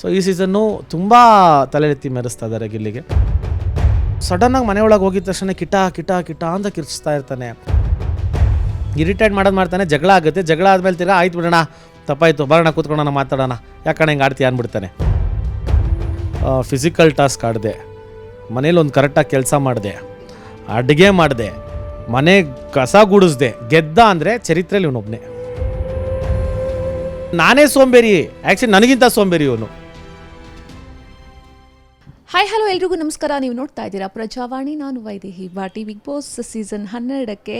So ಈ season ತುಂಬ ತಲೆಎತ್ತಿ ಮೆರೆಸ್ತಾ ಇದ್ದಾರೆ ಗಿಲ್ಲಿಗೆ. ಸಡನ್ನಾಗಿ ಮನೆ ಒಳಗೆ ಹೋಗಿದ ತಕ್ಷಣ ಕಿಟ ಕಿಟ ಕಿಟ ಅಂತ ಕಿರ್ಚ್ತಾ ಇರ್ತಾನೆ. ಇರಿಟೇಟ್ ಮಾಡೋದು ಮಾಡ್ತಾನೆ, ಜಗಳ ಆಗುತ್ತೆ. ಜಗಳ ಆದಮೇಲೆ ತಿರ್ಗಾ, ಆಯ್ತು ಬಿಡೋಣ, ತಪ್ಪಾಯ್ತು, ಬರೋಣ, ಕೂತ್ಕೊಳ್ಳೋಣ, ಮಾತಾಡೋಣ. ಯಾಕಣ್ಣ ಹಿಂಗೆ ಆಡ್ತೀಯ ಅಂದ್ಬಿಡ್ತಾನೆ ಫಿಸಿಕಲ್ ಟಾಸ್ಕ್ ಆಡಿದೆ. ಮನೇಲಿ ಒಂದು ಕರೆಕ್ಟಾಗಿ ಕೆಲಸ ಮಾಡಿದೆ. ಅಡುಗೆ ಮಾಡಿದೆ. ಮನೆ ಕಸ ಗುಡಿಸ್ದೆ. ಗೆದ್ದ ಅಂದರೆ ಚರಿತ್ರೆಯಲ್ಲಿ ಇವನೊಬ್ಬನೇ ನಾನೇ ಸೋಂಬೇರಿ. ಆ್ಯಕ್ಚುಲಿ ನನಗಿಂತ ಸೋಂಬೇರಿ ಇವನು. ಹಾಯ್ ಹಲೋ ಎಲ್ರಿಗೂ ನಮಸ್ಕಾರ. ನೀವು ನೋಡ್ತಾ ಇದ್ದೀರಾ ಪ್ರಜಾವಾಣಿ. ನಾನು Vaidehi. Baati big boss season ಹನ್ನೆರಡಕ್ಕೆ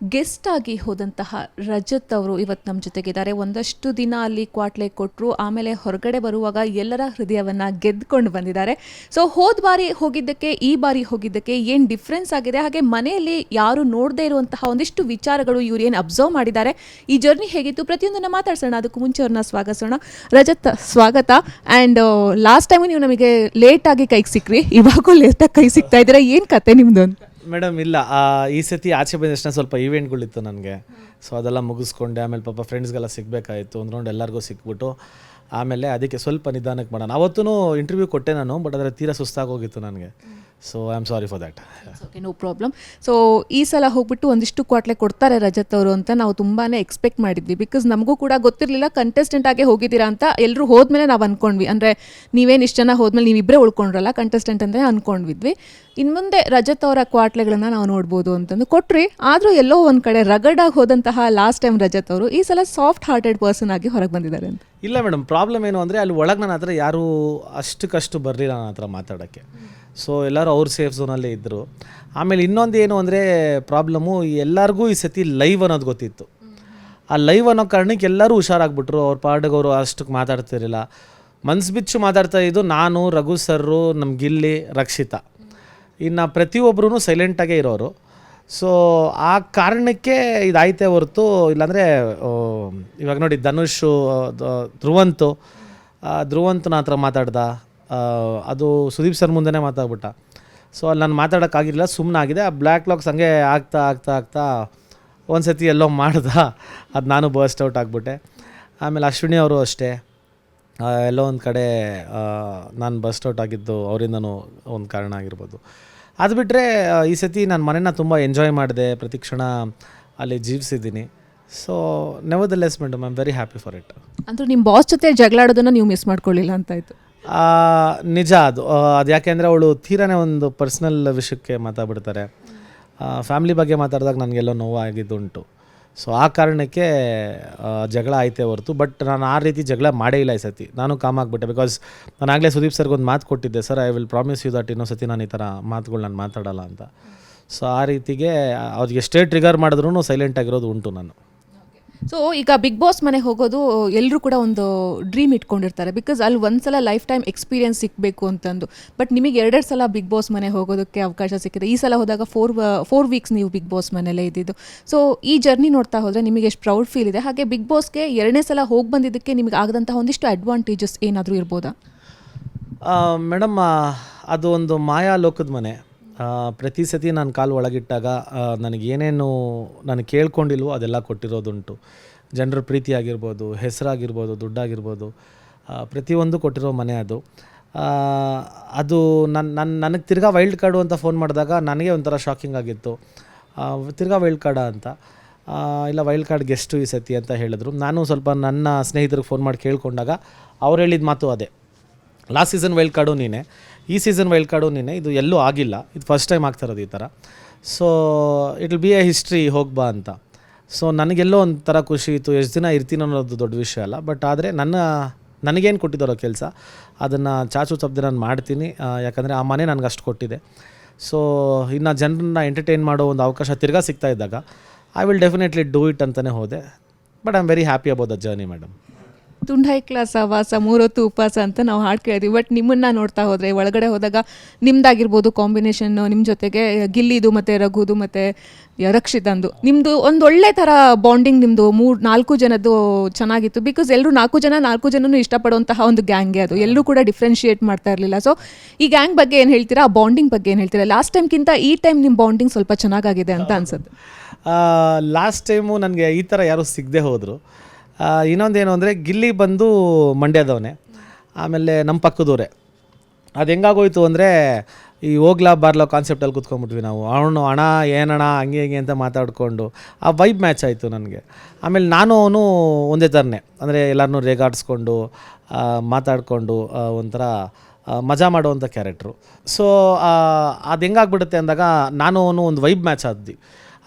ಗೆಸ್ಟ್ ಆಗಿ ಹೋದಂತಹ ರಜತ್ ಅವರು ಇವತ್ತು ನಮ್ಮ ಜೊತೆಗಿದ್ದಾರೆ. ಒಂದಷ್ಟು ದಿನ ಅಲ್ಲಿ ಕ್ವಾಟ್ಲೆ ಕೊಟ್ಟರು ಆಮೇಲೆ ಹೊರಗಡೆ ಬರುವಾಗ ಎಲ್ಲರ ಹೃದಯವನ್ನು ಗೆದ್ದುಕೊಂಡು ಬಂದಿದ್ದಾರೆ. ಸೊ ಹೋದ ಬಾರಿ ಹೋಗಿದ್ದಕ್ಕೆ, ಈ ಬಾರಿ ಹೋಗಿದ್ದಕ್ಕೆ ಏನು ಡಿಫ್ರೆನ್ಸ್ ಆಗಿದೆ? ಹಾಗೆ ಮನೆಯಲ್ಲಿ ಯಾರು ನೋಡದೇ ಇರುವಂತಹ ಒಂದಿಷ್ಟು ವಿಚಾರಗಳು ಇವ್ರು ಏನು ಅಬ್ಸರ್ವ್ ಮಾಡಿದ್ದಾರೆ? ಈ ಜರ್ನಿ ಹೇಗಿತ್ತು? ಪ್ರತಿಯೊಂದನ್ನು ಮಾತಾಡ್ಸೋಣ. ಅದಕ್ಕೂ ಮುಂಚೆ ಅವ್ರನ್ನ ಸ್ವಾಗತಿಸೋಣ. ರಜತ್, ಸ್ವಾಗತ. ಆ್ಯಂಡ್ ಲಾಸ್ಟ್ ಟೈಮ್ ನೀವು ನಮಗೆ ಲೇಟಾಗಿ ಕೈಗೆ ಸಿಕ್ಕ್ರಿ ಇವಾಗೂ ಲೇಟಾಗಿ ಕೈ ಸಿಗ್ತಾ ಇದ್ದೀರಾ? ಏನು ಕತೆ ನಿಮ್ಮದು ಅಂತ? ಮೇಡಮ್, ಇಲ್ಲ. ಈ ಸತಿ ಆಚೆ ಬಂದಷ್ಟು ಸ್ವಲ್ಪ ಈವೆಂಟ್ಗಳಿತ್ತು ನನಗೆ. ಸೊ ಅದೆಲ್ಲ ಮುಗಿಸ್ಕೊಂಡೆ. ಆಮೇಲೆ ಪಾಪ ಫ್ರೆಂಡ್ಸ್ಗೆಲ್ಲ ಸಿಗಬೇಕಾಯಿತು. ಒಂದು ರೌಂಡ್ ಎಲ್ಲರಿಗೂ ಸಿಕ್ಬಿಟ್ಟು. ಆಮೇಲೆ ಅದಕ್ಕೆ ಸ್ವಲ್ಪ ನಿಧಾನಕ್ಕೆ ಮಾಡೋಣ. ಅವತ್ತೂ ಇಂಟರ್ವ್ಯೂ ಕೊಟ್ಟೆ ನಾನು ಬಟ್ ಅದರ ತೀರಾ ಸುಸ್ತಾಗೋಗಿತ್ತು ನನಗೆ. So I am sorry for that okay no problem so ಈ ಸಲ ಹೋಗ್ಬಿಟ್ಟು ಒಂದಿಷ್ಟು ಕ್ವಾಟ್ಲೆ ಕೊಡ್ತಾರೆ ರಜತ್ ಅವರು ಅಂತ ನಾವು ತುಂಬಾ ಎಕ್ಸ್ಪೆಕ್ಟ್ ಮಾಡಿದ್ವಿ. ಬಿಕಾಸ್ ನಮಗೂ ಕೂಡ ಗೊತ್ತಿರಲಿಲ್ಲ ಕಂಟೆಸ್ಟೆಂಟ್ ಆಗಿ ಹೋಗಿದ್ದೀರಾ ಅಂತ ಎಲ್ಲರೂ ಹೋದ್ಮೇಲೆ ನಾವು ಅನ್ಕೊಂಡ್ವಿ. ಅಂದರೆ ನೀವೇನು ಇಷ್ಟು ಜನ ಹೋದ್ಮೇಲೆ ನೀವಿಬ್ಬರೇ ಉಳ್ಕೊಂಡ್ರಲ್ಲ ಕಂಟೆಸ್ಟೆಂಟ್ ಅಂತ ಅನ್ಕೊಂಡ್ವಿದ್ವಿ. ಇನ್ನು ಮುಂದೆ ರಜತ್ ಅವರ ಕ್ವಾಟ್ಲೆಗಳನ್ನು ನಾವು ನೋಡ್ಬೋದು ಅಂತಂದು ಕೊಟ್ರಿ. ಆದರೂ ಎಲ್ಲೋ ಒಂದು ಕಡೆ ರಗಡಾಗಿ ಹೋದಂತಹ ಲಾಸ್ಟ್ ಟೈಮ್ ರಜತ್ ಅವರು ಈ ಸಲ ಸಾಫ್ಟ್ ಹಾರ್ಟೆಡ್ ಪರ್ಸನ್ ಆಗಿ ಹೊರಗೆ ಬಂದಿದ್ದಾರೆ ಅಂತ. ಇಲ್ಲ ಮೇಡಮ್ ಪ್ರಾಬ್ಲಮ್ ಏನು ಅಂದರೆ ಅಲ್ಲಿ ಒಳಗೆ ನನ್ನ ಹತ್ರ ಯಾರೂ ಅಷ್ಟಕ್ಕಷ್ಟು ಬರಲಿಲ್ಲ ನನ್ನ ಹತ್ರ ಮಾತಾಡೋಕ್ಕೆ. ಸೊ ಎಲ್ಲರೂ ಅವ್ರ ಸೇಫ್ ಝೋನಲ್ಲೇ ಇದ್ದರು ಆಮೇಲೆ ಇನ್ನೊಂದು ಏನು ಅಂದರೆ ಪ್ರಾಬ್ಲಮ್ಮು ಎಲ್ಲರಿಗೂ ಈ ಸತಿ ಲೈವ್ ಅನ್ನೋದು ಗೊತ್ತಿತ್ತು. ಆ ಲೈವ್ ಅನ್ನೋ ಕಾರಣಕ್ಕೆ ಎಲ್ಲರೂ ಹುಷಾರಾಗ್ಬಿಟ್ರು, ಅವ್ರ ಪಾಡಿಗೆ ಅಷ್ಟಕ್ಕೆ ಮಾತಾಡ್ತಿರಲಿಲ್ಲ. ಮನ್ಸು ಬಿಚ್ಚು ಮಾತಾಡ್ತಾ ಇದ್ದು ನಾನು, ರಘು ಸರ್ರು ನಮ್ಮ ಗಿಲ್ಲಿ, ರಕ್ಷಿತಾ. ಇನ್ನು ಪ್ರತಿಯೊಬ್ಬರೂ ಸೈಲೆಂಟಾಗೇ ಇರೋರು. ಸೊ ಆ ಕಾರಣಕ್ಕೆ ಇದಾಯ್ತೇ ಹೊರತು, ಇಲ್ಲಾಂದರೆ ಇವಾಗ ನೋಡಿ ಧನುಷು ಧ್ರುವಂತು. ಧ್ರುವಂತನ ಹತ್ರ ಮಾತಾಡ್ದ. ಅದು ಸುದೀಪ್ ಸರ್ ಮುಂದೆನೇ ಮಾತಾಡ್ಬಿಟ್ಟ. ಸೊ ಅಲ್ಲಿ ನಾನು ಮಾತಾಡೋಕ್ಕಾಗಿಲ್ಲ ಸುಮ್ಮನಾಗಿದೆ ಆ ಬ್ಲ್ಯಾಕ್ ಲಾಕ್ಸ್ ಹಂಗೆ ಆಗ್ತಾ ಆಗ್ತಾ ಆಗ್ತಾ ಒಂದು ಸತಿ ಎಲ್ಲೋ ಮಾಡ್ದ. ಅದು ನಾನು ಬರ್ಸ್ಟ್ ಔಟ್ ಆಗಿಬಿಟ್ಟೆ. ಆಮೇಲೆ ಅಶ್ವಿನಿ ಅವರು ಅಷ್ಟೇ. ಎಲ್ಲೋ ಒಂದು ಕಡೆ ನಾನು ಬಸ್ಟ್ ಔಟ್ ಆಗಿದ್ದು ಅವರಿಂದನೂ ಒಂದು ಕಾರಣ ಆಗಿರ್ಬೋದು. ಅದು ಬಿಟ್ಟರೆ ಈ ಸತಿ ನಾನು ಮನೇನ ತುಂಬ ಎಂಜಾಯ್ ಮಾಡಿದೆ. ಪ್ರತಿ ಕ್ಷಣ ಅಲ್ಲಿ ಜೀವಿಸಿದ್ದೀನಿ. So never the less madam I am very happy for it ಅಂದ್ರೆ ನಿಮ್ಮ ಬಾಸ್ ಜೊತೆ ಜಗಳಾಡೋದನ್ನ ನೀವು ಮಿಸ್ ಮಾಡ್ಕೊಳ್ಳಿಲ್ಲ ಅಂತಾಯ್ತು ನಿಜ ಅದು. ಅದು ಯಾಕೆಂದರೆ ಅವಳು ತೀರಾನೇ ಒಂದು ಪರ್ಸ್ನಲ್ ವಿಷಯಕ್ಕೆ ಮಾತಾಡ್ಬಿಡ್ತಾರೆ. ಫ್ಯಾಮ್ಲಿ ಬಗ್ಗೆ ಮಾತಾಡಿದಾಗ ನನಗೆಲ್ಲೋ ನೋವಾಗಿದ್ದುಂಟು. ಸೊ ಆ ಕಾರಣಕ್ಕೆ ಜಗಳ ಆಯಿತೆ ಹೊರತು. ಬಟ್ ನಾನು ಆ ರೀತಿ ಜಗಳ ಮಾಡೇ ಇಲ್ಲ ಈ ಸತಿ. ನಾನು ಕಾಮ್ ಆಗಿಬಿಟ್ಟೆ. ಬಿಕಾಸ್ ನಾನು ಆಗಲೇ ಸುದೀಪ್ ಸರ್ಗೆ ಒಂದು ಮಾತು ಕೊಟ್ಟಿದ್ದೆ sir I will promise you that ಇನ್ನೊಂದು ಸತಿ ನಾನು ಈ ಥರ ಮಾತುಗಳು ನಾನು ಮಾತಾಡಲ್ಲ ಅಂತ. ಸೊ ಆ ರೀತಿಗೆ ಅವ್ರಿಗೆ ಎಷ್ಟೇ ಟ್ರಿಗರ್ ಮಾಡಿದ್ರೂ ಸೈಲೆಂಟ್ ಆಗಿರೋದು ಉಂಟು ನಾನು ಸೊ ಈಗ ಬಿಗ್ ಬಾಸ್ ಮನೆಗೆ ಹೋಗೋದು ಎಲ್ಲರೂ ಕೂಡ ಒಂದು ಡ್ರೀಮ್ ಇಟ್ಕೊಂಡಿರ್ತಾರೆ. ಬಿಕಾಸ್ ಅಲ್ಲಿ ಒಂದ್ಸಲ ಲೈಫ್ ಟೈಮ್ ಎಕ್ಸ್ಪೀರಿಯನ್ಸ್ ಸಿಗಬೇಕು ಅಂತಂದು. ಬಟ್ ನಿಮಗೆ ಎರಡೆರಡು ಸಲ ಬಿಗ್ ಬಾಸ್ ಮನೆ ಹೋಗೋದಕ್ಕೆ ಅವಕಾಶ ಸಿಕ್ಕಿದೆ. ಈ ಸಲ ಹೋದಾಗ ಫೋರ್ ಫೋರ್ ವೀಕ್ಸ್ ನೀವು ಬಿಗ್ ಬಾಸ್ ಮನೆಯಲ್ಲೇ ಇದ್ದಿದ್ದು. ಸೊ ಈ ಜರ್ನಿ ನೋಡ್ತಾ ಹೋದರೆ ನಿಮಗೆ ಎಷ್ಟು ಪ್ರೌಡ್ ಫೀಲ್ ಇದೆ. ಹಾಗೆ ಬಿಗ್ ಬಾಸ್ಗೆ ಎರಡನೇ ಸಲ ಹೋಗಿ ಬಂದಿದ್ದಕ್ಕೆ ನಿಮಗೆ ಆಗದಂತಹ ಒಂದಿಷ್ಟು ಅಡ್ವಾಂಟೇಜಸ್ ಏನಾದರೂ ಇರ್ಬೋದಾ? ಮೇಡಮ್ ಅದು ಒಂದು ಮಾಯಾ ಲೋಕದ ಮನೆ. ಪ್ರತಿ ಸತಿ ನಾನು ಕಾಲು ಒಳಗಿಟ್ಟಾಗ ನನಗೇನೇನು ನಾನು ಕೇಳ್ಕೊಂಡಿಲ್ವೋ ಅದೆಲ್ಲ ಕೊಟ್ಟಿರೋದುಂಟು. ಜನರ ಪ್ರೀತಿ ಆಗಿರ್ಬೋದು, ಹೆಸರಾಗಿರ್ಬೋದು, ದುಡ್ಡಾಗಿರ್ಬೋದು ಪ್ರತಿಯೊಂದು ಕೊಟ್ಟಿರೋ ಮನೆ ಅದು. ಅದು ನನ್ನ ನನ್ನ ನನಗೆ ತಿರ್ಗಾ ವೈಲ್ಡ್ ಕಾರ್ಡು ಅಂತ ಫೋನ್ ಮಾಡಿದಾಗ ನನಗೆ ಒಂಥರ ಶಾಕಿಂಗ್ ಆಗಿತ್ತು. ತಿರ್ಗಾ ವೈಲ್ಡ್ ಕಾರ್ಡ ಅಂತ ಇಲ್ಲ ವೈಲ್ಡ್ ಕಾರ್ಡ್ ಗೆಸ್ಟು ಈ ಸತಿ ಅಂತ ಹೇಳಿದ್ರು. ನಾನು ಸ್ವಲ್ಪ ನನ್ನ ಸ್ನೇಹಿತರಿಗೆ ಫೋನ್ ಮಾಡಿ ಕೇಳಿಕೊಂಡಾಗ ಅವ್ರು ಹೇಳಿದ ಮಾತು ಅದೇ. ಲಾಸ್ಟ್ ಸೀಸನ್ ವೈಲ್ಡ್ ಕಾರ್ಡು ನೀನೆ. ಈ ಸೀಸನ್ ವೈಲ್ಡ್ ಕಾರ್ಡು ನೀನೆ. ಇದು ಎಲ್ಲೂ ಆಗಿಲ್ಲ. ಇದು ಫಸ್ಟ್ ಟೈಮ್ ಆಗ್ತಾ ಇರೋದು ಈ ಥರ so it will be a history ಹೋಗ್ಬಾ ಅಂತ. ಸೊ ನನಗೆಲ್ಲೋ ಒಂಥರ ಖುಷಿ ಇತ್ತು. ಎಷ್ಟು ದಿನ ಇರ್ತೀನಿ ಅನ್ನೋದು ದೊಡ್ಡ ವಿಷಯ ಅಲ್ಲ. ಬಟ್ ಆದರೆ ನನ್ನ, ನನಗೇನು ಕೊಟ್ಟಿದ್ದಾರೋ ಕೆಲಸ, ಅದನ್ನು ಚಾಚು ತಪ್ಪದೆ ನಾನು ಮಾಡ್ತೀನಿ. ಯಾಕಂದರೆ ಆ ಮನೆ ನನಗೆ ಅಷ್ಟು ಕೊಟ್ಟಿದೆ. ಸೊ ಇನ್ನು ಜನರನ್ನ ಎಂಟರ್ಟೈನ್ ಮಾಡೋ ಒಂದು ಅವಕಾಶ ತಿರ್ಗಾ ಸಿಗ್ತಾ ಇದ್ದಾಗ I will definitely do it ಅಂತಲೇ ಹೋದೆ. But I am very happy about the journey madam ತುಂಡೈಕ್ಲ ಸವಾಸ ಮೂರೊತ್ತು ಉಪವಾಸ ಅಂತ ನಾವು ಹಾಡು ಕೇಳಿದ್ವಿ. ಬಟ್ ನಿಮ್ಮನ್ನ ನೋಡ್ತಾ ಹೋದರೆ, ಒಳಗಡೆ ಹೋದಾಗ ನಿಮ್ದಾಗಿರ್ಬೋದು ಕಾಂಬಿನೇಷನ್ನು ನಿಮ್ಮ ಜೊತೆಗೆ ಗಿಲ್ಲಿದು ಮತ್ತು ರಘುದು ಮತ್ತು ರಕ್ಷಿತಂದು. ನಿಮ್ಮದು ಒಂದು ಒಳ್ಳೆ ಥರ ಬಾಂಡಿಂಗ್ ನಿಮ್ಮದು ಮೂರು, ನಾಲ್ಕು ಜನದ್ದು ಚೆನ್ನಾಗಿತ್ತು. ಬಿಕಾಸ್ ಎಲ್ಲರೂ ನಾಲ್ಕು ಜನ, ನಾಲ್ಕು ಜನನು ಇಷ್ಟಪಡುವಂತಹ ಒಂದು ಗ್ಯಾಂಗೆ ಅದು. ಎಲ್ಲರೂ ಕೂಡ ಡಿಫ್ರೆನ್ಷಿಯೇಟ್ ಮಾಡ್ತಾ ಇರಲಿಲ್ಲ. ಸೊ ಈ ಗ್ಯಾಂಗ್ ಬಗ್ಗೆ ಏನು ಹೇಳ್ತೀರಾ? ಆ ಬಾಂಡಿಂಗ್ ಬಗ್ಗೆ ಏನು ಹೇಳ್ತೀರಾ? ಲಾಸ್ಟ್ ಟೈಮ್ಗಿಂತ ಈ ಟೈಮ್ ನಿಮ್ಮ ಬಾಂಡಿಂಗ್ ಸ್ವಲ್ಪ ಚೆನ್ನಾಗಾಗಿದೆ ಅಂತ ಅನ್ಸುತ್ತೆ. ಲಾಸ್ಟ್ ಟೈಮು ನನಗೆ ಈ ಥರ ಯಾರೂ ಸಿಗದೆ ಹೋದರು. ಇನ್ನೊಂದೇನು ಅಂದರೆ ಗಿಲ್ಲಿ ಬಂದು ಮಂಡ್ಯದವನೇ. ಆಮೇಲೆ ನಮ್ಮ ಪಕ್ಕದವರೇ ಅದು ಹೆಂಗಾಗೋಯ್ತು ಅಂದರೆ ಈ ಹೋಗ್ಲಾ ಬಾರ್ಲೋ ಕಾನ್ಸೆಪ್ಟಲ್ಲಿ ಕುತ್ಕೊಂಡ್ಬಿಟ್ವಿ ನಾವು. ಅವನು ಹಣ ಏನಣ ಹಂಗೆ ಹಿಂಗೆ ಅಂತ ಮಾತಾಡಿಕೊಂಡು ಆ ವೈಬ್ ಮ್ಯಾಚ್ ಆಯಿತು ನನಗೆ. ಆಮೇಲೆ ನಾನು ಅವನು ಒಂದೇ ಥರನೇ. ಅಂದರೆ ಎಲ್ಲರನ್ನೂ ರೇಗಾಡಿಸ್ಕೊಂಡು ಮಾತಾಡಿಕೊಂಡು ಒಂಥರ ಮಜಾ ಮಾಡುವಂಥ ಕ್ಯಾರೆಕ್ಟ್ರು ಸೊ ಅದು ಹೆಂಗಾಗ್ಬಿಡುತ್ತೆ ಅಂದಾಗ ನಾನು ಅವನು ಒಂದು ವೈಬ್ ಮ್ಯಾಚ್ ಆದ್ವಿ.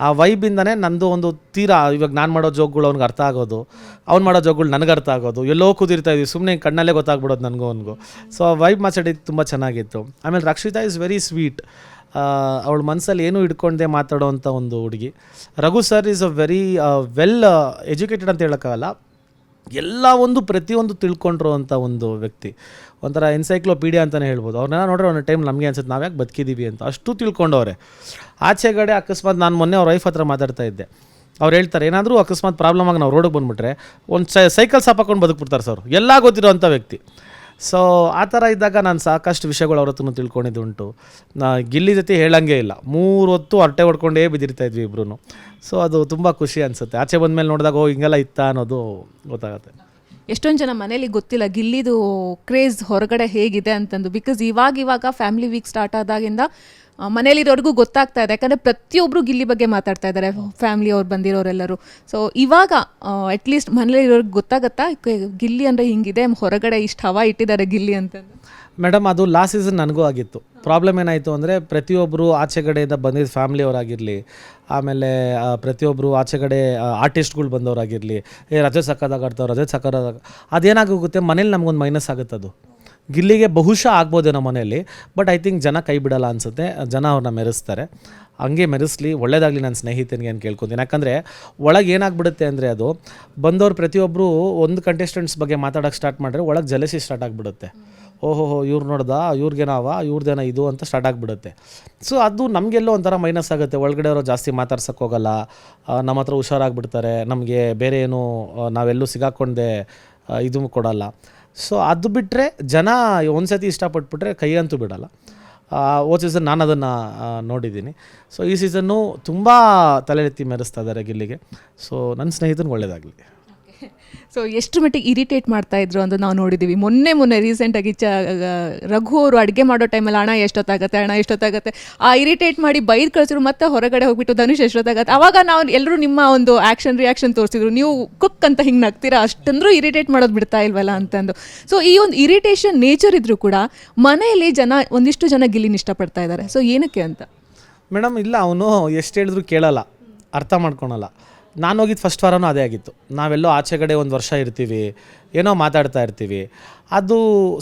ಆ ವೈಬಿಂದನೇ ನಂದು ಒಂದು ತೀರಾ, ಇವಾಗ ನಾನು ಮಾಡೋ ಜೋಕ್ಗಳು ಅವ್ನಿಗೆ ಅರ್ಥ ಆಗೋದು, ಅವ್ನು ಮಾಡೋ ಜೋಕ್ಗಳು ನನಗೆ ಅರ್ಥ ಆಗೋದು, ಎಲ್ಲೋ ಕೂದಿರ್ತಾ ಇದ್ದೀವಿ ಸುಮ್ಮನೆ ಕಣ್ಣಲ್ಲೇ ಗೊತ್ತಾಗ್ಬಿಡೋದು ನನಗೂ ಅವನಿಗೂ. ಸೊ ಆ ವೈಬ್ ಮಾತಾಡಿದ್ದು ತುಂಬ ಚೆನ್ನಾಗಿತ್ತು. ಆಮೇಲೆ ರಕ್ಷಿತಾ ಇಸ್ ವೆರಿ ಸ್ವೀಟ್ ಅವಳ ಮನಸ್ಸಲ್ಲಿ ಏನೂ ಹಿಡ್ಕೊಂಡೆ ಮಾತಾಡೋವಂಥ ಒಂದು ಹುಡುಗಿ. Raghu sir is a very well educated ಅಂತ ಹೇಳೋಕ್ಕಾಗಲ್ಲ. ಎಲ್ಲ ಒಂದು ಪ್ರತಿಯೊಂದು ತಿಳ್ಕೊಂಡಿರೋ ಅಂಥ ಒಂದು ವ್ಯಕ್ತಿ. ಒಂಥರ ಎನ್ಸೈಕ್ಲೋಪೀಡಿಯಾ ಅಂತಲೇ ಹೇಳ್ಬೋದು. ಅವ್ರನ್ನೆಲ್ಲ ನೋಡ್ರೆ ಒಂದು ಟೈಮ್ ನಮಗೆ ಅನ್ಸುತ್ತೆ ನಾವು ಯಾಕೆ ಬದುಕಿದ್ದೀವಿ ಅಂತ. ಅಷ್ಟು ತಿಳ್ಕೊಂಡವ್ರೆ. ಆಚೆಗಡೆ ಅಕಸ್ಮಾತ್ ನಾನು ಮೊನ್ನೆ ಅವ್ರ ವೈಫ್ ಹತ್ರ ಮಾತಾಡ್ತಾ ಇದ್ದೆ. ಅವ್ರು ಹೇಳ್ತಾರೆ, ಏನಾದರೂ ಅಕಸ್ಮಾತ್ ಪ್ರಾಬ್ಲಮ್ ಆಗಿ ನಾವು ರೋಡಿಗೆ ಬಂದುಬಿಟ್ರೆ, ಒಂದು ಸೈಕಲ್ ಸಾಪಾಕೊಂಡು ಬದುಕ್ಬಿಡ್ತಾರೆ ಸರ್. ಎಲ್ಲ ಗೊತ್ತಿರೋ ಅಂಥ ವ್ಯಕ್ತಿ. ಸೊ ಆ ಥರ ಇದ್ದಾಗ ನಾನು ಸಾಕಷ್ಟು ವಿಷಯಗಳು ಅವ್ರ ಹತ್ರನೂ ತಿಳ್ಕೊಂಡಿದ್ದುಂಟು ನಾ ಗಿಲ್ಲಿ ಜೊತೆ ಹೇಳಂಗೆ ಇಲ್ಲ. ಮೂರು ಹೊತ್ತು ಹೊಟ್ಟೆ ಹೊಡ್ಕೊಂಡೇ ಬಿದ್ದಿರ್ತಾ ಇದ್ವಿ ಇಬ್ರು ಸೊ ಅದು ತುಂಬ ಖುಷಿ ಅನಿಸುತ್ತೆ. ಆಚೆ ಬಂದಮೇಲೆ ನೋಡಿದಾಗ, ಓ, ಹಿಂಗೆಲ್ಲ ಇತ್ತ ಅನ್ನೋದು ಗೊತ್ತಾಗುತ್ತೆ. ಎಷ್ಟೊಂದು ಜನ ಮನೇಲಿ ಗೊತ್ತಿಲ್ಲ, ಗಿಲ್ಲಿದು ಕ್ರೇಜ್ ಹೊರಗಡೆ ಹೇಗಿದೆ ಅಂತಂದು. ಬಿಕಾಸ್ ಇವಾಗ ಇವಾಗ ಫ್ಯಾಮಿಲಿ ವೀಕ್ ಸ್ಟಾರ್ಟ್ ಆದಾಗಿಂದ ಮನೇಲಿರೋರ್ಗೂ ಗೊತ್ತಾಗ್ತಾ ಇದೆ. ಯಾಕಂದರೆ ಪ್ರತಿಯೊಬ್ಬರು ಗಿಲ್ಲಿ ಬಗ್ಗೆ ಮಾತಾಡ್ತಾ ಇದ್ದಾರೆ ಫ್ಯಾಮಿಲಿ ಅವ್ರು ಬಂದಿರೋರೆಲ್ಲರೂ. ಸೊ ಇವಾಗ ಅಟ್ಲೀಸ್ಟ್ ಮನೇಲಿರೋರ್ಗೆ ಗೊತ್ತಾಗತ್ತಾ ಗಿಲ್ಲಿ ಅಂದರೆ ಹಿಂಗಿದೆ ಹೊರಗಡೆ ಇಷ್ಟು ಹವಾ ಇಟ್ಟಿದ್ದಾರೆ ಗಿಲ್ಲಿ ಅಂತ? ಮೇಡಮ್ ಅದು ಲಾಸ್ಟ್ ಸೀಸನ್ ನನಗೂ ಆಗಿತ್ತು. ಪ್ರಾಬ್ಲಮ್ ಏನಾಯಿತು ಅಂದರೆ ಪ್ರತಿಯೊಬ್ಬರು ಆಚೆಗಡೆಯಿಂದ ಬಂದಿದ್ದ ಫ್ಯಾಮ್ಲಿಯವರಾಗಿರಲಿ ಆಮೇಲೆ ಪ್ರತಿಯೊಬ್ಬರು ಆಚೆ ಕಡೆ ಆರ್ಟಿಸ್ಟ್ಗಳು ಬಂದವರಾಗಿರಲಿ ಏ ರಜೆ ಸಕ್ಕದಾಗ ಆಡ್ತಾವೆ ರಜೆ ಸಕ್ಕದಾಗ ಅದೇನಾಗೋಗುತ್ತೆ ಮನೇಲಿ ನಮಗೊಂದು ಮೈನಸ್ ಆಗುತ್ತೆ ಅದು ಗಿಲ್ಲಿಗೆ ಬಹುಶಃ ಆಗ್ಬೋದೇನೋ ಮನೆಯಲ್ಲಿ ಬಟ್ ಐ ಥಿಂಕ್ ಜನ ಕೈ ಬಿಡಲ್ಲ ಅನಿಸುತ್ತೆ. ಜನ ಅವ್ರನ್ನ ಮೆರೆಸ್ತಾರೆ. ಹಂಗೆ ಮೆರೆಸ್ಲಿ ಒಳ್ಳೇದಾಗಲಿ ನನ್ನ ಸ್ನೇಹಿತನಿಗೆ ಅಂತ ಕೇಳ್ಕೊತೀನಿ. ಯಾಕಂದರೆ ಒಳಗೆ ಏನಾಗ್ಬಿಡುತ್ತೆ ಅಂದರೆ ಅದು ಬಂದವ್ರು ಪ್ರತಿಯೊಬ್ಬರು ಒಂದು ಕಂಟೆಸ್ಟೆಂಟ್ಸ್ ಬಗ್ಗೆ ಮಾತಾಡೋಕ್ಕೆ ಸ್ಟಾರ್ಟ್ ಮಾಡಿದ್ರೆ ಒಳಗೆ ಜಲಸಿ ಸ್ಟಾರ್ಟ್ ಆಗಿಬಿಡುತ್ತೆ. ಓಹೋ ಇವ್ರು ನೋಡ್ದ? ಇವ್ರಿಗೇನಾವ? ಇವ್ರದ್ದೇನ ಇದು ಅಂತ ಸ್ಟಾರ್ಟ್ ಆಗಿಬಿಡುತ್ತೆ. ಸೊ ಅದು ನಮಗೆಲ್ಲೋ ಒಂಥರ ಮೈನಸ್ ಆಗುತ್ತೆ. ಒಳಗಡೆ ಅವರು ಜಾಸ್ತಿ ಮಾತಾಡ್ಸೋಕೆ ಹೋಗಲ್ಲ. ಆ, ನಮ್ಮ ಹತ್ರ ಹುಷಾರಾಗ್ಬಿಡ್ತಾರೆ. ನಮಗೆ ಬೇರೆ ಏನು ನಾವೆಲ್ಲೂ ಸಿಗಾಕೊಂಡೆ ಇದು ಕೊಡಲ್ಲ. ಸೊ ಅದು ಬಿಟ್ಟರೆ ಜನ ಒಂದು ಸತಿ ಇಷ್ಟಪಟ್ಬಿಟ್ರೆ ಕೈ ಅಂತೂ ಬಿಡಲ್ಲ ಓ ಸೀಸನ್ ನಾನು ಅದನ್ನು ನೋಡಿದ್ದೀನಿ. ಸೊ ಈ ಸೀಸನ್ನು ತುಂಬ ತಲೆಎತ್ತಿ ಮೆರೆಸ್ತಾ ಇದ್ದಾರೆ ಗಿಲ್ಲಿಗೆ. ಸೊ ನನ್ನ ಸ್ನೇಹಿತನಿಗೆ ಒಳ್ಳೇದಾಗಲಿ. ಸೊ ಎಷ್ಟು ಮಟ್ಟಿಗೆ ಇರಿಟೇಟ್ ಮಾಡ್ತಾ ಇದ್ರು ಅಂತ ನಾವು ನೋಡಿದ್ದೀವಿ ಮೊನ್ನೆ ಮೊನ್ನೆ ರೀಸೆಂಟಾಗಿ ಚ ರಘು ಅವರು ಅಡುಗೆ ಮಾಡೋ ಟೈಮಲ್ಲಿ ಹಣ ಎಷ್ಟೊತ್ತಾಗತ್ತೆ ಹಣ ಎಷ್ಟೊತ್ತಾಗತ್ತೆ, ಆ ಇರಿಟೇಟ್ ಮಾಡಿ ಬೈದು ಕಳಿಸಿದ್ರು ಮತ್ತೆ ಹೊರಗಡೆ ಹೋಗ್ಬಿಟ್ಟು ಧನುಷ್ ಎಷ್ಟೊತ್ತಾಗತ್ತೆ. ಅವಾಗ ನಾವು ಎಲ್ಲರೂ ನಿಮ್ಮ ಒಂದು ಆ್ಯಕ್ಷನ್ ರಿಯಾಕ್ಷನ್ ತೋರಿಸಿದ್ರು. ನೀವು ಕುಕ್ ಅಂತ ಹಿಂಗೆ ನಗ್ತೀರಾ? ಅಷ್ಟಂದ್ರೂ ಇರಿಟೇಟ್ ಮಾಡೋದು ಬಿಡ್ತಾ ಇಲ್ವಲ್ಲ ಅಂತಂದು. ಸೊ ಈ ಒಂದು ಇರಿಟೇಷನ್ ನೇಚರ್ ಇದ್ರೂ ಕೂಡ ಮನೆಯಲ್ಲಿ ಜನ, ಒಂದಿಷ್ಟು ಜನ ಗಿಲ್ಲಿನ ಇಷ್ಟಪಡ್ತಾ ಇದ್ದಾರೆ ಸೊ ಏನಕ್ಕೆ ಅಂತ? ಮೇಡಮ್, ಇಲ್ಲ, ಅವನು ಎಷ್ಟು ಹೇಳಿದ್ರು ಕೇಳಲ್ಲ. ಅರ್ಥ ಮಾಡ್ಕೊಳಲ್ಲ. ನಾನು ಹೋಗಿದ್ದು ಫಸ್ಟ್ ವಾರನೂ ಅದೇ ಆಗಿತ್ತು. ನಾವೆಲ್ಲೋ ಆಚೆ ಕಡೆ ಒಂದು ವರ್ಷ ಇರ್ತೀವಿ, ಏನೋ ಮಾತಾಡ್ತಾ ಇರ್ತೀವಿ. ಅದು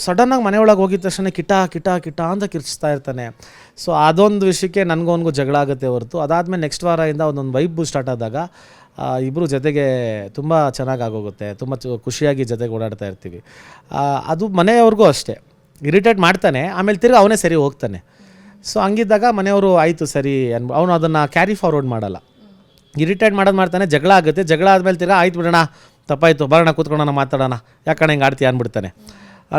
ಸಡನ್ನಾಗಿ ಮನೆಯೊಳಗೆ ಹೋಗಿದ ತಕ್ಷಣ ಕಿಟ ಕಿಟ ಕಿಟ ಅಂತ ಕಿರ್ಚ್ತಾ ಇರ್ತಾನೆ. ಸೊ ಅದೊಂದು ವಿಷಯಕ್ಕೆ ನನಗೂ ಜಗಳ ಆಗುತ್ತೆ ಹೊರತು. ಅದಾದಮೇಲೆ ನೆಕ್ಸ್ಟ್ ವಾರದಿಂದ ಒಂದೊಂದು ವೈಬು ಸ್ಟಾರ್ಟ್ ಆದಾಗ ಇಬ್ಬರು ಜೊತೆಗೆ ತುಂಬ ಚೆನ್ನಾಗಿ ಆಗೋಗುತ್ತೆ. ತುಂಬ ಖುಷಿಯಾಗಿ ಜೊತೆಗೆ ಓಡಾಡ್ತಾ ಇರ್ತೀವಿ. ಅದು ಮನೆಯವ್ರಿಗೂ ಅಷ್ಟೇ. ಇರಿಟೇಟ್ ಮಾಡ್ತಾನೆ, ಆಮೇಲೆ ತಿರ್ಗಿ ಅವನೇ ಸರಿ ಹೋಗ್ತಾನೆ. ಸೊ ಹಂಗಿದ್ದಾಗ ಮನೆಯವರು, ಆಯಿತು ಸರಿ ಅನ್ಬ, ಅವನು ಅದನ್ನು ಕ್ಯಾರಿ ಫಾರ್ವರ್ಡ್ ಮಾಡಲ್ಲ. ಇರಿಟೇಟ್ ಮಾಡೋದು ಮಾಡ್ತಾನೆ ಜಗಳ ಆಗುತ್ತೆ. ಜಗಳ ಆದಮೇಲೆ ತಿರ್ಗಾ ಆಯ್ತು ಬಿಡೋಣ ತಪ್ಪಾಯಿತು ಬರೋಣ ಕೂತ್ಕೊಳ್ಳೋಣ ಮಾತಾಡೋಣ. ಯಾಕಣ್ಣ ಹಿಂಗೆ ಆಡ್ತೀಯ ಅಂದ್ಬಿಡ್ತಾನೆ.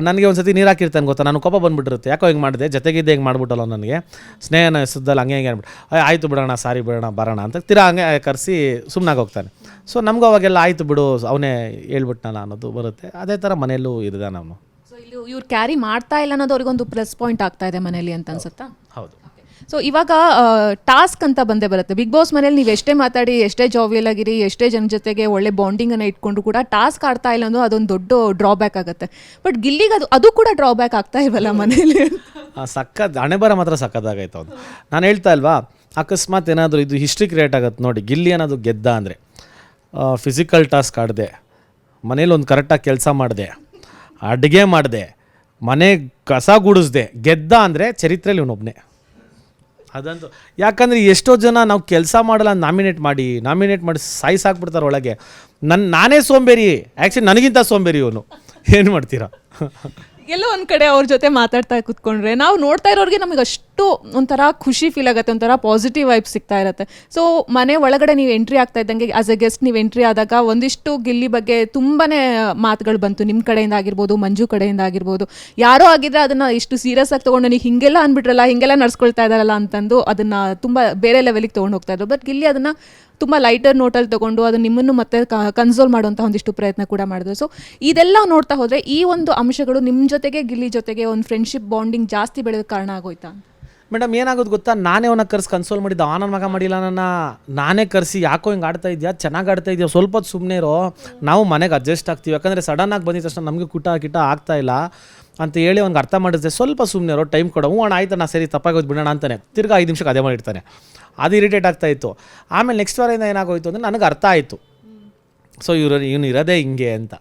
ನನಗೆ ಒಂದು ಸತಿ ನೀರು ಹಾಕಿರ್ತಾನೆ ಗೊತ್ತಾ? ನಾನು ಕೋಪ ಬಂದುಬಿಟ್ಟಿರುತ್ತೆ. ಯಾಕೋ ಹಿಂಗೆ ಮಾಡಿದೆ? ಜೊತೆಗಿದ್ದೆ ಹಿಂಗೆ ಮಾಡಿಬಿಟ್ಟಲ್ಲ ನನಗೆ. ಸ್ನೇಹನ ಸುದ್ದಲ್ಲಿ ಹಂಗೆ ಹಿಂಗೆ ಅಂದ್ಬಿಟ್ಟು "ಅಯ್ಯ, ಆಯಿತು ಬಿಡೋಣ ಸಾರಿ ಬಿಡೋಣ ಬರೋಣ ಅಂತ ತಿರಾ ಹಂಗೆ ಕರೆಸಿ ಸುಮ್ಮನಾಗಿ ಹೋಗ್ತಾನೆ. ಸೊ ನಮಗೂ ಅವಾಗೆಲ್ಲ ಆಯಿತು ಬಿಡು ಅವನೇ ಹೇಳ್ಬಿಟ್ನಲ್ಲ ಅನ್ನೋದು ಬರುತ್ತೆ. ಅದೇ ಥರ ಮನೆಯಲ್ಲೂ ಇರಿದ ನಾನು. ಸೊ ಇಲ್ಲಿ ಇವ್ರು ಕ್ಯಾರಿ ಮಾಡ್ತಾ ಇಲ್ಲ ಅನ್ನೋದು ಅವ್ರಿಗೊಂದು ಪ್ಲಸ್ ಪಾಯಿಂಟ್ ಆಗ್ತಾ ಇದೆ ಮನೇಲಿ ಅಂತ ಅನ್ಸುತ್ತಾ? ಹೌದು. ಸೊ ಇವಾಗ ಟಾಸ್ಕ್ ಅಂತ ಬಂದೇ ಬರುತ್ತೆ. ಬಿಗ್ ಬಾಸ್ ಮನೇಲಿ ನೀವು ಎಷ್ಟೇ ಮಾತಾಡಿ, ಎಷ್ಟೇ ಜಾವಿಯಲ್ ಆಗಿರಿ, ಎಷ್ಟೇ ಜನ ಜೊತೆಗೆ ಒಳ್ಳೆ ಬಾಂಡಿಂಗ್ ಅನ್ನ ಇಟ್ಕೊಂಡು ಕೂಡ ಟಾಸ್ಕ್ ಆಡ್ತಾ ಇಲ್ಲ ಅನ್ನೋದು ಅದೊಂದು ದೊಡ್ಡ ಡ್ರಾಬ್ಯಾಕ್ ಆಗುತ್ತೆ. ಬಟ್ ಗಿಲ್ಲಿಗೆ ಅದು ಅದು ಕೂಡ ಡ್ರಾಬ್ಯಾಕ್ ಆಗ್ತಾ ಇಲ್ವಲ್ಲ ಮನೇಲಿ? ಸಕ್ಕತ್ ಹಣೆ ಬರ ಮಾತ್ರ ಸಕ್ಕತ್ತಾಗೈತೆ ಅವ್ನು ನಾನು ಹೇಳ್ತಾ ಇಲ್ವಾ, ಅಕಸ್ಮಾತ್ ಏನಾದರೂ ಇದು ಹಿಸ್ಟ್ರಿ ಕ್ರಿಯೇಟ್ ಆಗುತ್ತೆ ನೋಡಿ, ಗಿಲ್ಲಿ ಅನ್ನೋದು ಗೆದ್ದ ಅಂದರೆ ಫಿಸಿಕಲ್ ಟಾಸ್ಕ್ ಆಡಿದೆ, ಮನೇಲಿ ಒಂದು ಕರೆಕ್ಟಾಗಿ ಕೆಲಸ ಮಾಡಿದೆ, ಅಡುಗೆ ಮಾಡಿದೆ, ಮನೆ ಕಸ ಗುಡಿಸ್ದೆ, ಗೆದ್ದ ಅಂದರೆ ಚರಿತ್ರೆಯಲ್ಲಿ ಇವನೊಬ್ಬನೇ ಅದಂತೂ. ಯಾಕಂದರೆ ಎಷ್ಟೋ ಜನ ನಾವು ಕೆಲಸ ಮಾಡಲ್ಲ ನಾಮಿನೇಟ್ ಮಾಡಿ ನಾಮಿನೇಟ್ ಮಾಡಿ ಸಾಯಿಸಾಕ್ಬಿಡ್ತಾರೆ ಒಳಗೆ. ನನ್ನ ನಾನೇ ಸೋಂಬೇರಿ. ಆ್ಯಕ್ಚುಲಿ ನನಗಿಂತ ಸೋಂಬೇರಿ ಇವನು. ಏನು ಮಾಡ್ತೀರಾ? ಎಲ್ಲೋ ಒಂದು ಕಡೆ ಅವ್ರ ಜೊತೆ ಮಾತಾಡ್ತಾ ಕೂತ್ಕೊಂಡ್ರೆ, ನಾವು ನೋಡ್ತಾ ಇರೋರಿಗೆ ನಮಗೆ ಅಷ್ಟು ಒಂಥರ ಖುಷಿ ಫೀಲ್ ಆಗುತ್ತೆ, ಒಂಥರ ಪಾಸಿಟಿವ್ ವೈಬ್ ಸಿಗ್ತಾ ಇರುತ್ತೆ. ಸೊ ಮನೆ ಒಳಗಡೆ ನೀವು ಎಂಟ್ರಿ ಆಗ್ತಾ ಇದ್ದಂಗೆ ಆಸ್ ಎ ಗೆಸ್ಟ್ ನೀವು ಎಂಟ್ರಿ ಆದಾಗ ಒಂದಿಷ್ಟು ಗಿಲ್ಲಿ ಬಗ್ಗೆ ತುಂಬಾನೇ ಮಾತುಗಳು ಬಂತು. ನಿಮ್ಮ ಕಡೆಯಿಂದ ಆಗಿರ್ಬೋದು, ಮಂಜು ಕಡೆಯಿಂದ ಆಗಿರ್ಬೋದು. ಯಾರೋ ಆಗಿದ್ರೆ ಅದನ್ನ ಇಷ್ಟು ಸೀರಿಯಸ್ ಆಗಿ ತೊಗೊಂಡು ನೀವು ಹಿಂಗೆಲ್ಲ ಅಂದ್ಬಿಟ್ರಲ್ಲ, ಹಿಂಗೆಲ್ಲ ನಡ್ಸ್ಕೊಳ್ತಾ ಇದ್ದಾರಲ್ಲ ಅಂತಂದು ಅದನ್ನ ತುಂಬ ಬೇರೆ ಲೆವೆಲಿಗೆ ತೊಗೊಂಡು ಹೋಗ್ತಾ ಇದ್ರು. ಬಟ್ ಗಿಲ್ಲಿ ಅದನ್ನ ತುಂಬ ಲೈಟರ್ ನೋಟಲ್ಲಿ ತಗೊಂಡು ಅದು ನಿಮ್ಮನ್ನು ಮತ್ತೆ ಕನ್ಸೋಲ್ ಮಾಡುವಂಥ ಒಂದಿಷ್ಟು ಪ್ರಯತ್ನ ಕೂಡ ಮಾಡಿದ್ರು. ಸೊ ಇದೆಲ್ಲ ನೋಡ್ತಾ ಹೋದರೆ ಈ ಒಂದು ಅಂಶಗಳು ನಿಮ್ಮ ಜೊತೆಗೆ, ಗಿಲ್ಲಿ ಜೊತೆಗೆ ಒಂದು ಫ್ರೆಂಡ್ಶಿಪ್ ಬಾಂಡಿಂಗ್ ಜಾಸ್ತಿ ಬೆಳೆದ ಕಾರಣ ಆಗೋಯ್ತಾ? ಮೇಡಮ್, ಏನಾಗೋದು ಗೊತ್ತಾ? ನಾನೇ ಅವನ ಕರ್ಸಿ ಕನ್ಸೋಲ್ ಮಾಡಿದ್ದ ಆ ಮಗ ಮಾಡಿಲ್ಲ ನನ್ನ. ನಾನೇ ಕರೆಸಿ ಯಾಕೋ ಹಿಂಗೆ ಆಡ್ತಾ ಇದೆಯಾ? ಚೆನ್ನಾಗಿ ಆಡ್ತಾ ಇದೆಯಾ? ಸ್ವಲ್ಪ ಸುಮ್ಮನೆ ಇರೋ. ನಾವು ಮನೆಗೆ ಅಡ್ಜಸ್ಟ್ ಆಗ್ತೀವಿ. ಯಾಕಂದರೆ ಸಡನ್ನಾಗಿ ಬಂದಿದ್ದ ತಕ್ಷಣ ನಮಗೆ ಕುಟ ಕಿಟ ಆಗ್ತಾ ಇಲ್ಲ. ಅಂತ ಹೇಳಿ ಅವ್ನಿಗೆ ಅರ್ಥ ಮಾಡಿದ್ರೆ ಸ್ವಲ್ಪ ಸುಮ್ಮನೆ ಇರೋ ಟೈಮ್ ಕೊಡೋ. ಹ್ಞೂ ಅಣ್ಣ, ಆಯ್ತು ನಾ ಸರಿ ತಪ್ಪಾಗೋದು ಬಿಡೋಣ ಅಂತಾನೆ. ತಿರ್ಗಿ ಐದು ನಿಮಿಷಕ್ಕೆ ಅದೇ ಮಾಡಿರ್ತಾನೆ. ಅದು ಇರಿಟೇಟ್ ಆಗ್ತಾ ಇತ್ತು. ಆಮೇಲೆ ನೆಕ್ಸ್ಟ್ ವಾರದಿಂದ ಏನಾಗೋಯ್ತು ಅಂದರೆ ನನಗೆ ಅರ್ಥ ಆಯಿತು. ಸೊ ಇವರು ಇವನು ಇರೋದೇ ಹಿಂಗೆ ಅಂತ.